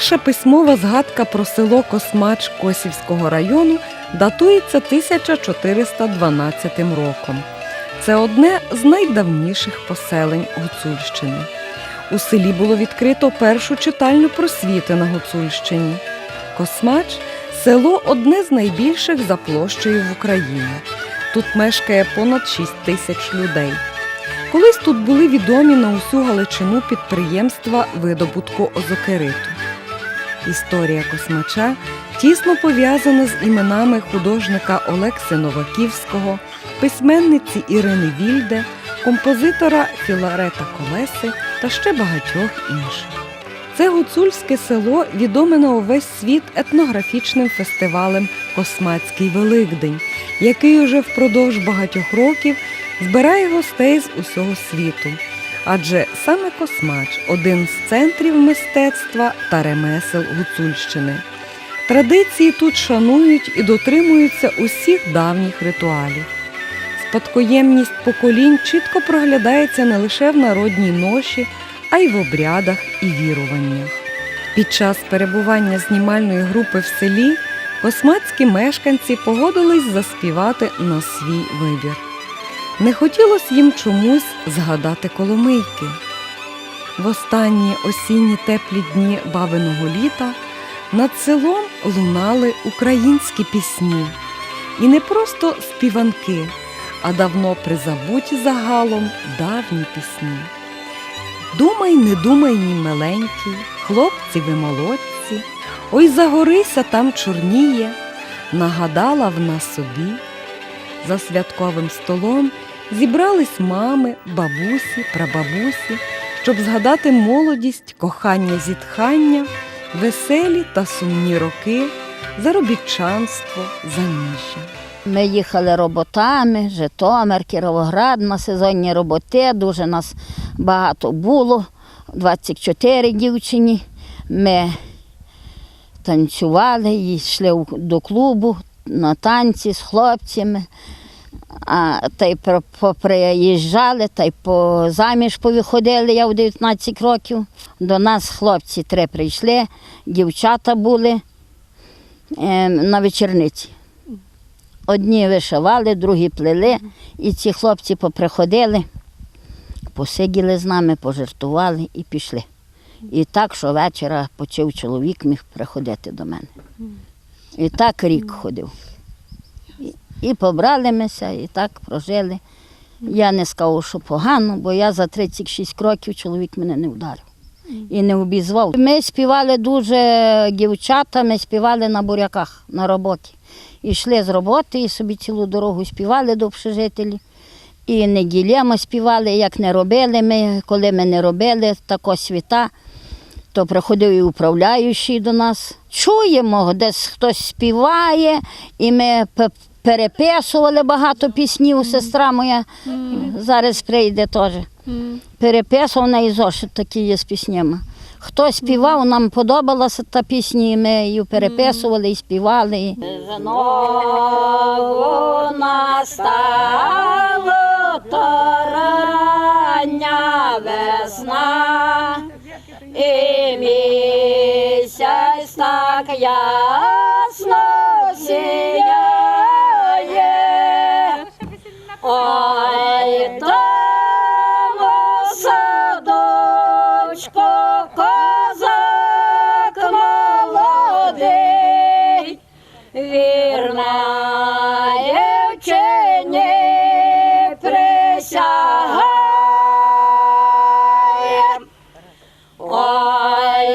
Перша письмова згадка про село Космач Косівського району датується 1412 роком. Це одне з найдавніших поселень Гуцульщини. У селі було відкрито першу читальню просвіти на Гуцульщині. Космач село одне з найбільших за площею в Україні. Тут мешкає понад 6 тисяч людей. Колись тут були відомі на усю Галичину підприємства видобутку озокериту. Історія космача тісно пов'язана з іменами художника Олекси Новаківського, письменниці Ірини Вільде, композитора Філарета Колеси та ще багатьох інших. Це гуцульське село відоме на увесь світ етнографічним фестивалем Космацький Великдень, який уже впродовж багатьох років збирає гостей з усього світу. Адже саме Космач один з центрів мистецтва та ремесел Гуцульщини. Традиції тут шанують і дотримуються усіх давніх ритуалів. Спадкоємність поколінь чітко проглядається не лише в народній ноші, а й в обрядах і віруваннях. Під час перебування знімальної групи в селі космацькі мешканці погодились заспівати на свій вибір. Не хотілося їм чомусь згадати коломийки. В останні осінні теплі дні бабиного літа над селом лунали українські пісні. І не просто співанки, а давно призабуті загалом давні пісні. Думай, не думай, мій миленький, хлопці ви молодці, ой загорися там чорніє, нагадала вона собі. За святковим столом зібрались мами, бабусі, прабабусі, щоб згадати молодість, кохання, зітхання, веселі та сумні роки, заробітчанство, заміжжя. Ми їхали роботами, Житомир, Кіровоград на сезонні роботи. Дуже нас багато було. 24 дівчині. Ми танцювали, йшли до клубу на танці з хлопцями. А та й поприїжджали, та й по заміж повиходили я в 19 років. До нас хлопці три прийшли, дівчата були е, на вечорниці. Одні вишивали, другі плели, і ці хлопці поприходили, посиділи з нами, пожартували і пішли. І так, що вечора почав чоловік міг приходити до мене. І так рік ходив. І, і побрали мися, і так прожили. Я не скажу, що погано, бо я за 36 років чоловік мене не вдарив і не обізвав. Ми співали дуже дівчата, ми співали на буряках на роботі. І йшли з роботи і собі цілу дорогу співали до общежителів. І неділями співали, як не робили ми, коли ми не робили тако світа, то приходив і управляючий до нас. Чуємо, десь хтось співає, і ми переписували багато піснів, сестра моя зараз прийде теж. Переписував і зошит такі є з піснями. Хто співав, нам подобалася та пісня, і ми її переписували і співали. Знову настало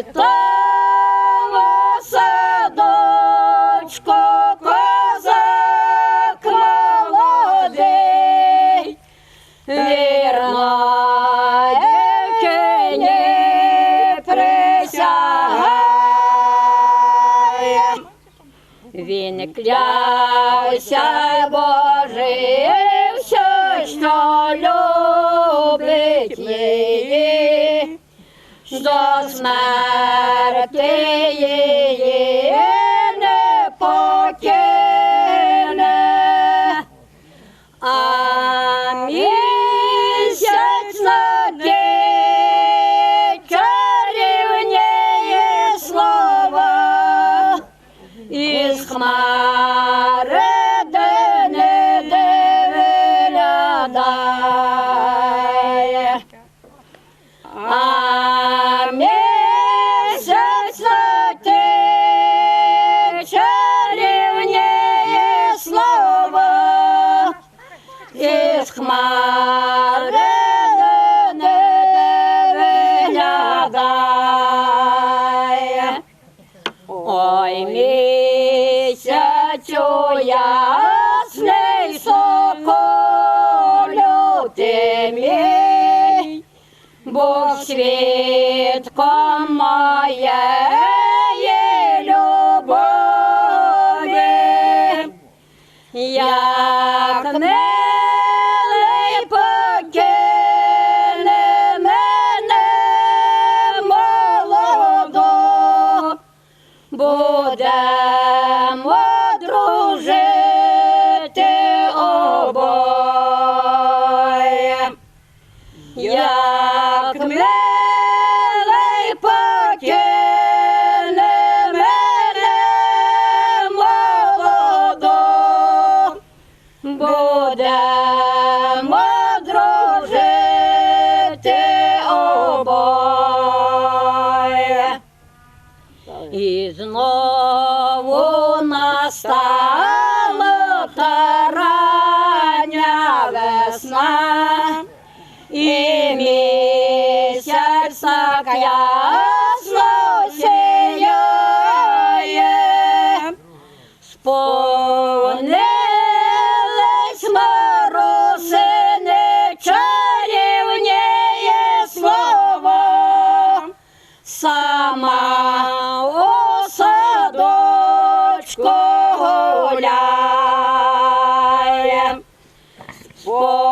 Ой, тому садочку козак молодий, вірно дівчині присягає. Він клявся до смерти як знову настала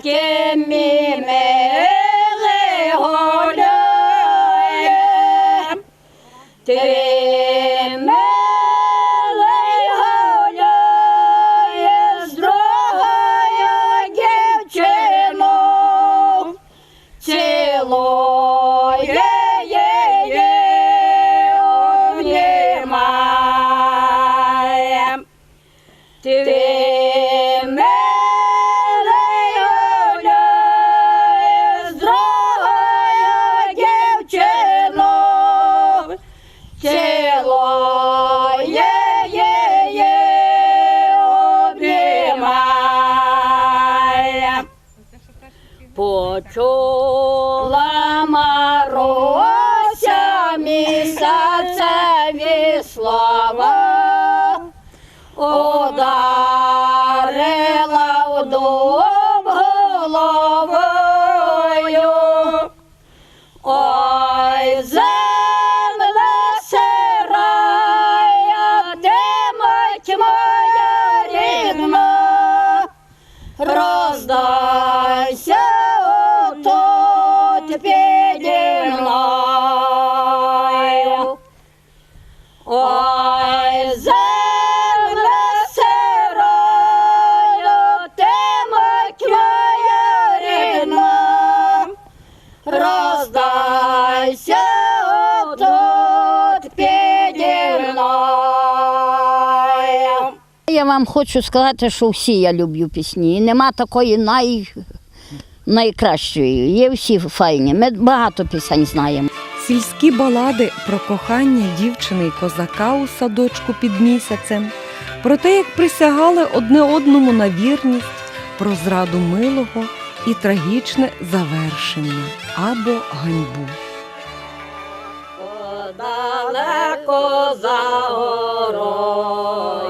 з ким 超 вам хочу сказати, що всі я люблю пісні. І нема такої най... найкращої. Є всі файні. Ми багато пісень знаємо. Сільські балади про кохання дівчини й козака у садочку під місяцем, про те, як присягали одне одному на вірність, про зраду милого і трагічне завершення або ганьбу. Далеко за горою,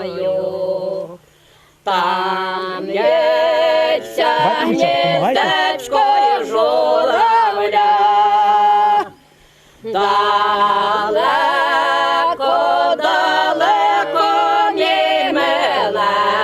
там в'ється гніздечко журавля, далеко, далеко мій миленький.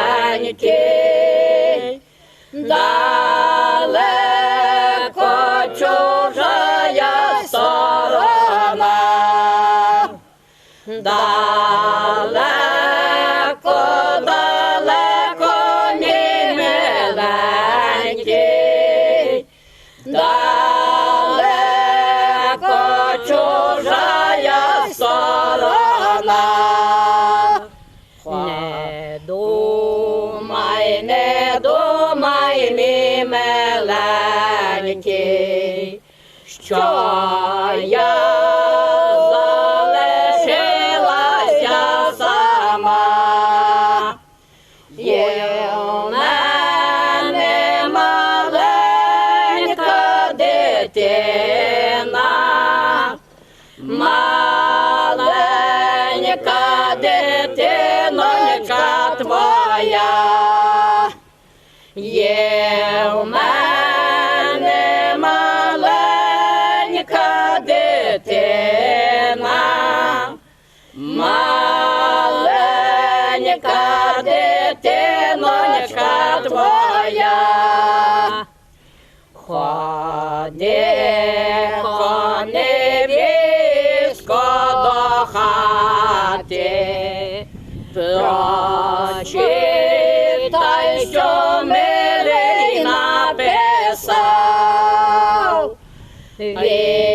Yeah.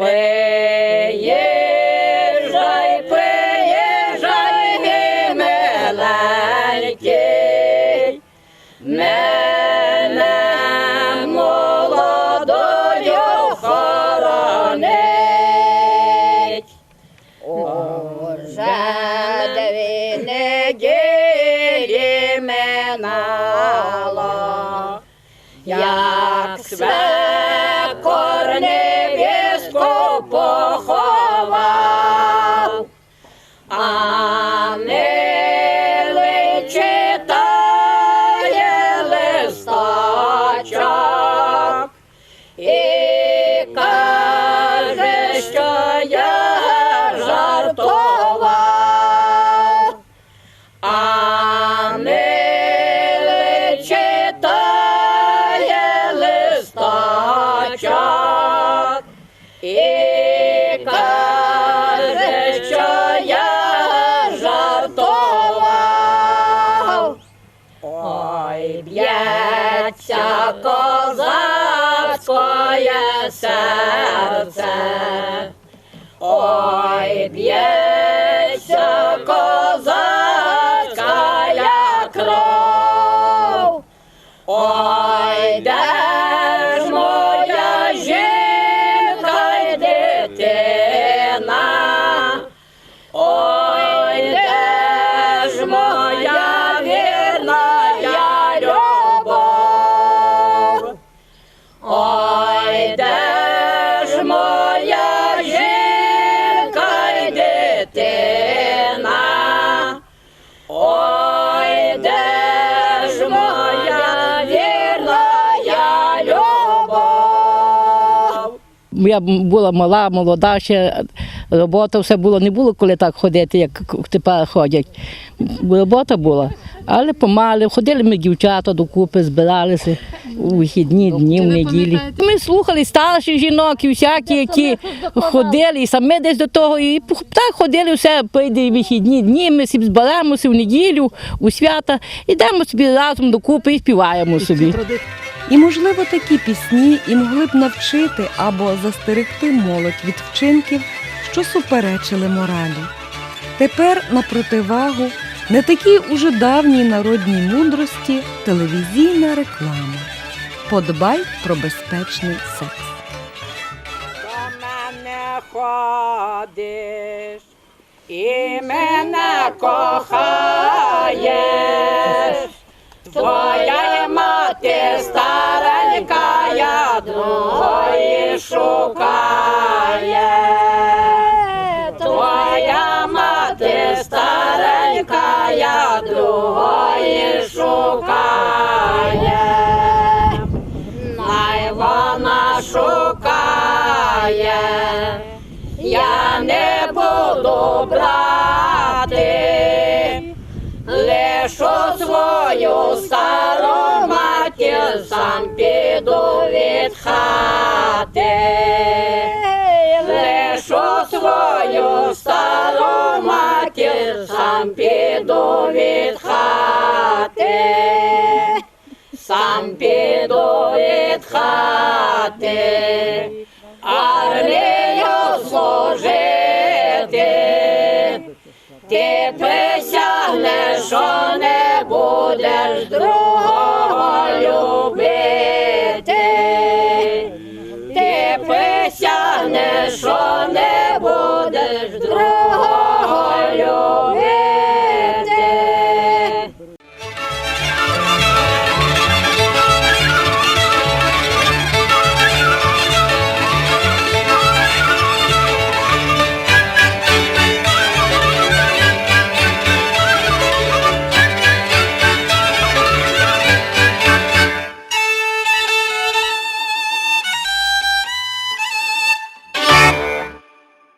Приїжджай, приїжджай, мій миленький, мене молодою хоронить. Уже дві неділі минало, як свят. серце. Ой, б'є я була мала, молода, ще робота все було, не було коли так ходити, як тепер ходять. Робота була, але помали, ходили ми дівчата докупи, збиралися у вихідні дні, в неділі. Ми слухали старших жінок і всякі, які ходили, і самі десь до того, і так ходили, все прийде вихідні дні, ми всі зберемося в неділю, у свята, ідемо собі разом докупи і співаємо собі. І, можливо, такі пісні і могли б навчити або застерегти молодь від вчинків, що суперечили моралі. Тепер на противагу не такій уже давній народній мудрості телевізійна реклама. Подбай про безпечний секс. До мене ходиш і мене кохаєш. Твоя мати старенька, я другої шукає. Твоя мати старенька, я другої шукає. Най вона шукає, я не буду брати, лишу свою стару сам піду від хати, лишу свою стару матір, сам піду від хати. Сам піду від хати, армію служити, ти присягнеш, що не будеш другого любити, ти присягнеш,